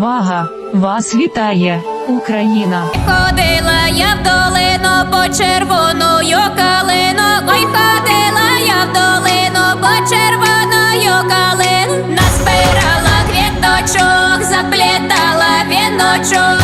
Увага! Вас вітає Україна! Ходила я в долину по червоною калину, ой, ходила я в долину по червоною калину, назбирала квіточок, заплітала віночок,